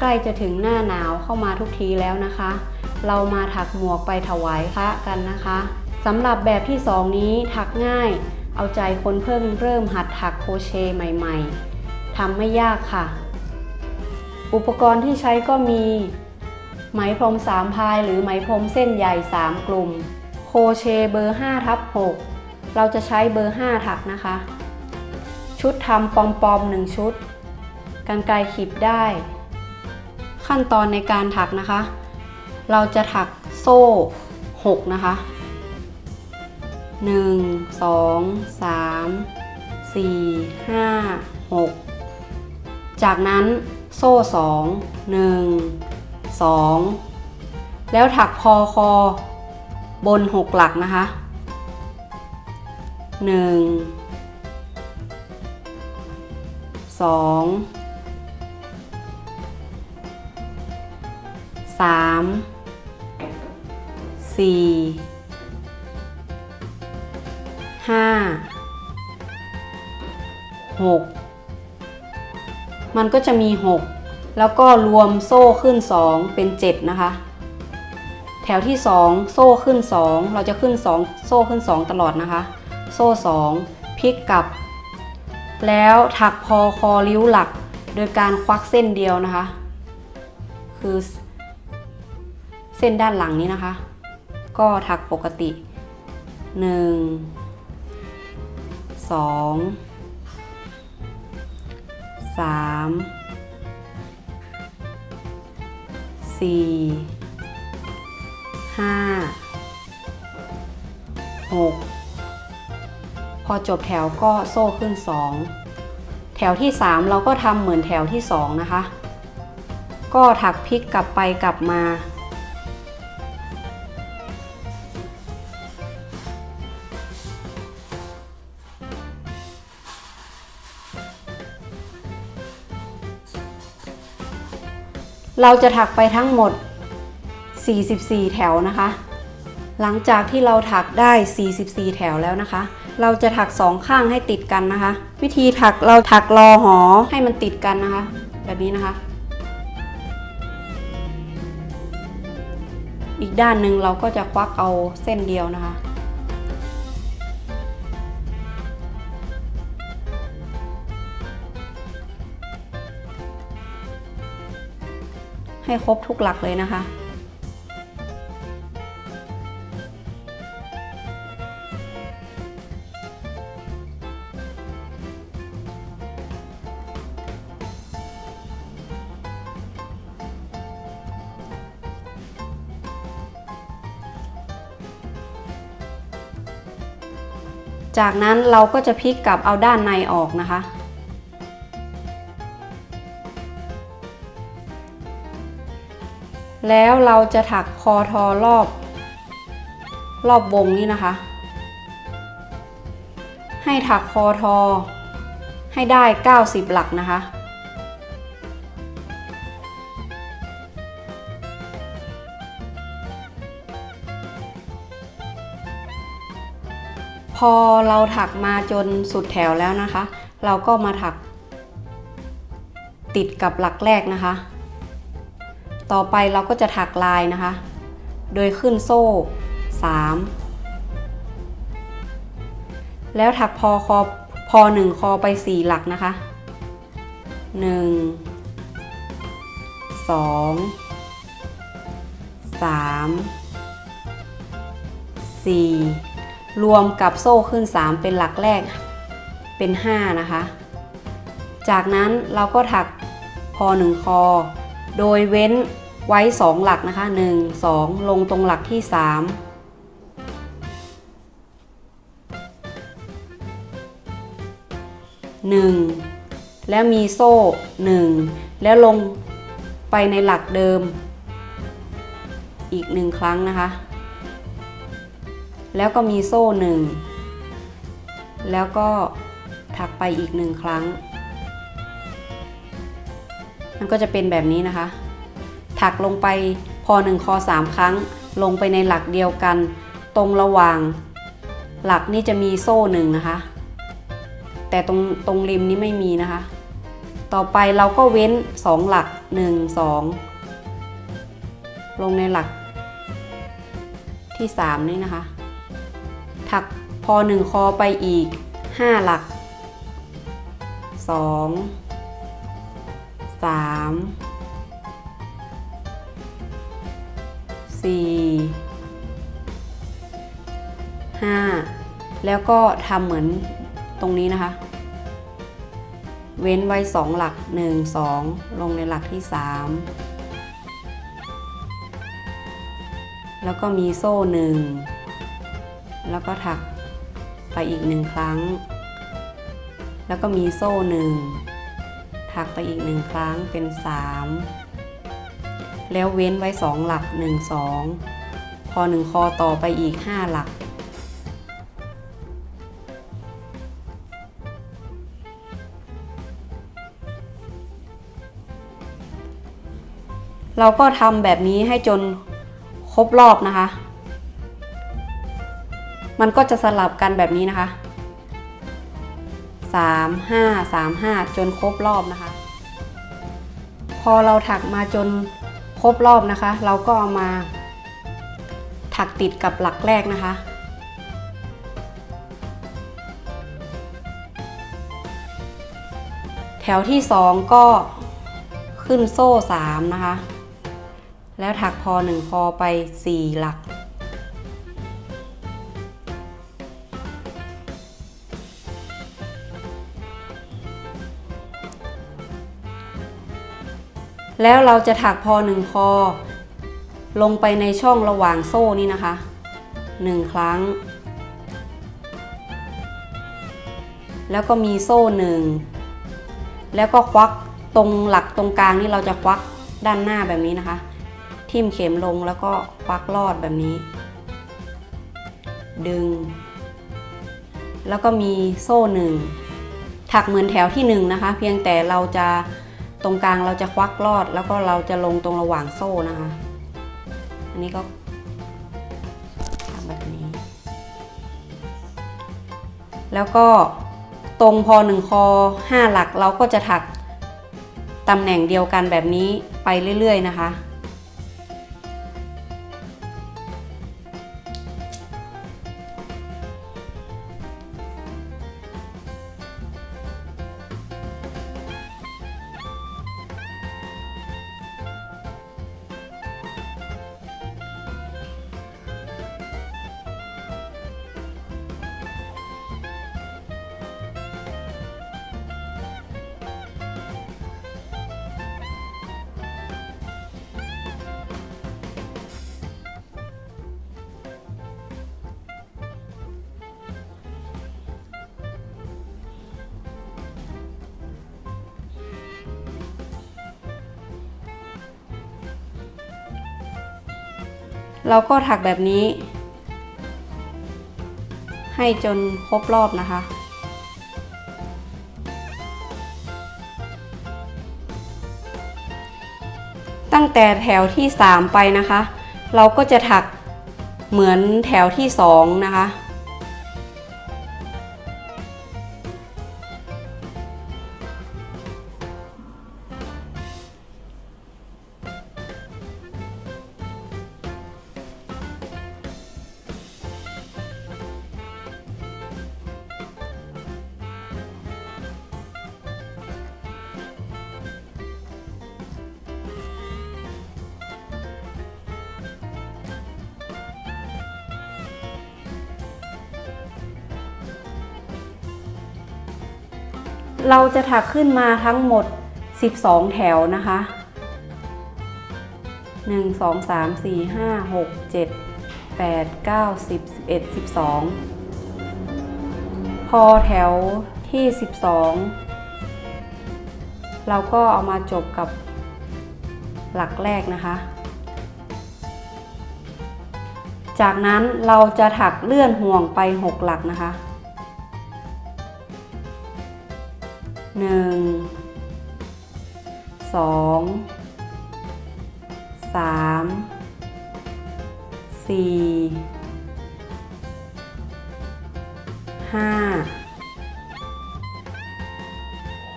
ใกล้จะถึงหน้าหนาวเข้ามาทุกทีแล้วนะคะ เรามาถักหมวกไปถวายพระกันนะคะสำหรับแบบที่สองนี้ถักง่าย เอาใจคนเพิ่งเริ่มหัดถักโคเชใหม่ๆทำไม่ยากค่ะ อุปกรณ์ที่ใช้ก็มี ไหมพรมสามพายหรือไหมพรมเส้นใหญ่3กลุ่ม โคเชเบอร์5ทับ6เราจะใช้เบอร์ 5 ถักนะคะ ชุดทำปอมปอมๆ1ชุดกรรไกรขีบได้ ขั้นตอนในการถักนะคะ เราจะถักโซ่ 6 นะคะ 1 2 3 4 5 6 จากนั้นโซ่ 2 1 2 แล้วถักพอคอบน 6 หลักนะคะ 1 2 3 4 5 6มันก็จะมี6แล้วก็รวมโซ่ขึ้น2เป็น7นะคะ แถวที่2โซ่ขึ้น2เราจะขึ้น2โซ่ขึ้น2ตลอดนะคะ โซ่2พลิกกลับ แล้วถักพอคอริ้วหลักโดยการควักเส้นเดียวนะคะ คือ เส้นด้านหลังนี้นะคะ ก็ถักปกติ 1 2 3สี่ห้าหกพอจบแถวก็โซ่ขึ้นสองแถวที่สามเราก็ทำเหมือนแถวที่สองนะคะ ก็ถักพลิกกลับไปกลับมา เราจะถักไปทั้งหมด 44 แถวนะคะ หลังจากที่เราถักได้ 44 แถวแล้วนะคะ เราจะถักสองข้างให้ติดกันนะคะ วิธีถักเราถักรอหอให้มันติดกันนะคะ แบบนี้นะคะ อีกด้านหนึ่งเราก็จะควักเอาเส้นเดียวนะคะ ให้ครบทุกหลักเลยนะคะ จากนั้นเราก็จะพลิกกลับเอาด้านในออกนะคะ แล้วเราจะถักคอทอรอบ รอบวงนี้นะคะ ให้ถักคอทอ ให้ได้ 90 หลักนะคะ พอเราถักมาจนสุดแถวแล้วนะคะ เราก็มาถักติดกับหลักแรกนะคะ ต่อไปเราก็จะถักลายนะคะ โดยขึ้นโซ่ 3 แล้วถักพอคอพอหนึ่งคอไป 4 หลักนะคะ 1 2 3 4 รวมกับโซ่ขึ้น 3 เป็นหลักแรกเป็น 5 นะคะ จากนั้นเราก็ถักพอหนึ่งคอ โดยเว้น ไว้ 2 หลักนะคะ 1 2 ลงตรงหลักที่ 3 1 แล้วมีโซ่ 1 แล้วลงไปในหลักเดิม อีกหนึ่งครั้งนะคะ แล้วก็มีโซ่ 1 แล้วก็ถักไปอีกหนึ่งครั้ง มันก็จะเป็นแบบนี้นะคะ ถักลงไปพอหนึ่งคอสามครั้ง ลงไปในหลักเดียวกัน ตรงระหว่าง หลักนี่จะมีโซ่หนึ่งนะคะ แต่ตรงตรงริมนี้ไม่มีนะคะ ต่อไปเราก็เว้นสองหลัก 1 2 ลงในหลักที่ 3 นี่นะคะ ถักพอ 1 คอไปอีก 5 หลัก 2 3 4 5 แล้วก็ทำเหมือนตรงนี้นะคะ เว้นไว้ 2 หลัก 1 2 ลงในหลักที่ 3 แล้วก็มีโซ่ 1 แล้วก็ถักไปอีก 1 ครั้ง แล้วก็มีโซ่ 1 ถักไปอีก 1 ครั้งเป็น 3 แล้วเว้นไว้ 2 หลัก 1 2พอ1 คอต่อไปอีก 5 หลัก เราก็ทำแบบนี้ให้จนครบรอบนะคะ มันก็จะสลับกันแบบนี้นะคะ 3 5 3 5 จนครบรอบนะคะ พอเราถักมาจน ครบรอบนะคะ เราก็เอามาถักติดกับหลักแรกนะคะ แถวที่ 2 ก็ขึ้นโซ่ 3 นะคะ แล้วถักพอหนึ่งพอไป 4 หลัก แล้วเราจะถักพอหนึ่งพอลงไปในช่องระหว่างโซ่นี่นะคะ1ครั้ง แล้วก็มีโซ่หนึ่งแล้วก็ควักตรงหลักตรงกลางนี่เราจะควักด้านหน้าแบบนี้นะคะ ทิ่มเข็มลงแล้วก็ควักลอดแบบนี้ ดึง แล้วก็มีโซ่หนึ่งถักเหมือนแถวที่หนึ่งนะคะ เพียงแต่เราจะ ตรงกลางเราจะควักลอดแล้วก็เราจะลงตรงระหว่างโซ่นะคะ อันนี้ก็ทำแบบนี้ แล้วก็ตรงพอหนึ่งคอห้าหลักเราก็จะถักตำแหน่งเดียวกันแบบนี้ไปเรื่อย ๆ นะคะ เราก็ถักแบบนี้ ให้จนครบรอบนะคะ ตั้งแต่แถวที่ 3 ไปนะคะ เราก็จะถักเหมือนแถวที่ 2 นะคะ เราจะถักขึ้นมาทั้งหมด 12 แถวนะคะ 1 2 3 4 5 6 7 8 9 10 11 12 พอแถวที่ 12 เราก็เอามาจบกับหลักแรกนะคะ จากนั้นเราจะถักเลื่อนห่วงไป 6 หลักนะคะ หนึ่งสองสามสี่ห้า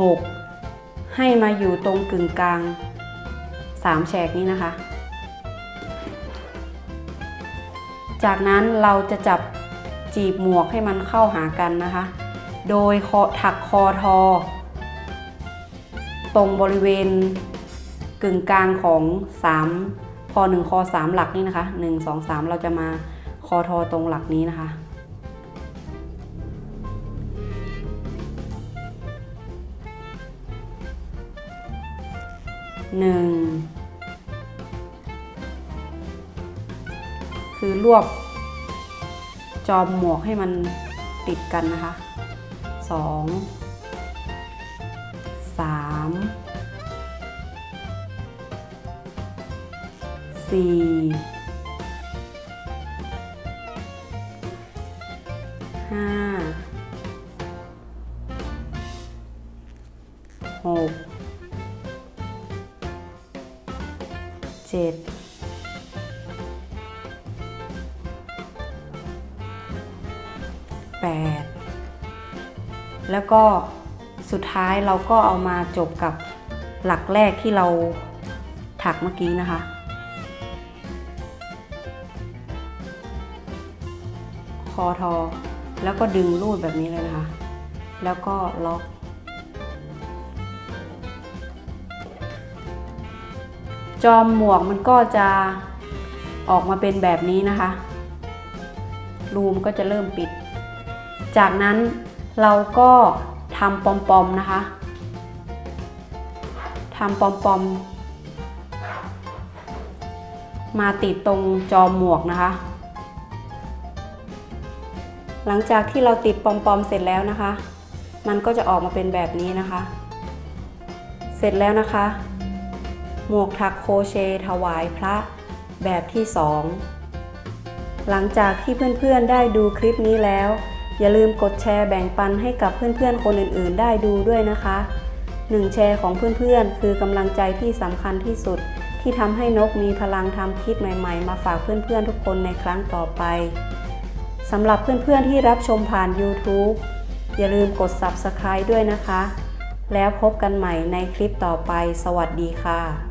หกให้มาอยู่ตรงกึ่งกลาง3แฉกนี้นะคะ จากนั้นเราจะจับจีบหมวกให้มันเข้าหากันนะคะ โดยคอถักคอทอ ตรงบริเวณกึ่งกลางของ3คอ1คอ3หลักนี่นะคะ 1 2 3 เราจะมาคอทอตรงหลักนี้นะคะ หนึ่ง คือรวบ จอมหมวกให้มันติดกันนะคะ สอง สามสี่ห้าหกเจ็ดแปดแล้วก็ สุดท้ายเราก็เอามาจบกับหลักแรกที่เราถักเมื่อกี้นะคะ คอทอ แล้วก็ดึงรูดแบบนี้เลยนะคะ แล้วก็ล็อกจอมหมวกมันก็จะออกมาเป็นแบบนี้นะคะ รูมก็จะเริ่มปิด จากนั้นเราก็ ทำปอมๆนะคะทำปอมๆมาติดตรงจอมหมวกนะคะ หลังจากที่เราติดปอมๆเสร็จแล้วนะคะ มันก็จะออกมาเป็นแบบนี้นะคะ เสร็จแล้วนะคะ หมวกถักโคเชถวายพระแบบที่2หลังจากที่เพื่อนๆได้ดูคลิปนี้แล้ว อย่าลืมกดแชร์แบ่งปันให้กับเพื่อนๆ คนอื่นๆ ได้ดูด้วยนะคะ 1 แชร์ของเพื่อนๆ คือกำลังใจที่สำคัญที่สุด ที่ทำให้นกมีพลังทำคลิปใหม่ๆ มาฝากเพื่อนๆ ทุกคนในครั้งต่อไปสำหรับเพื่อนๆ ที่รับชมผ่าน YouTube อย่าลืมกด Subscribe ด้วยนะคะ แล้วพบกันใหม่ในคลิปต่อไป สวัสดีค่ะ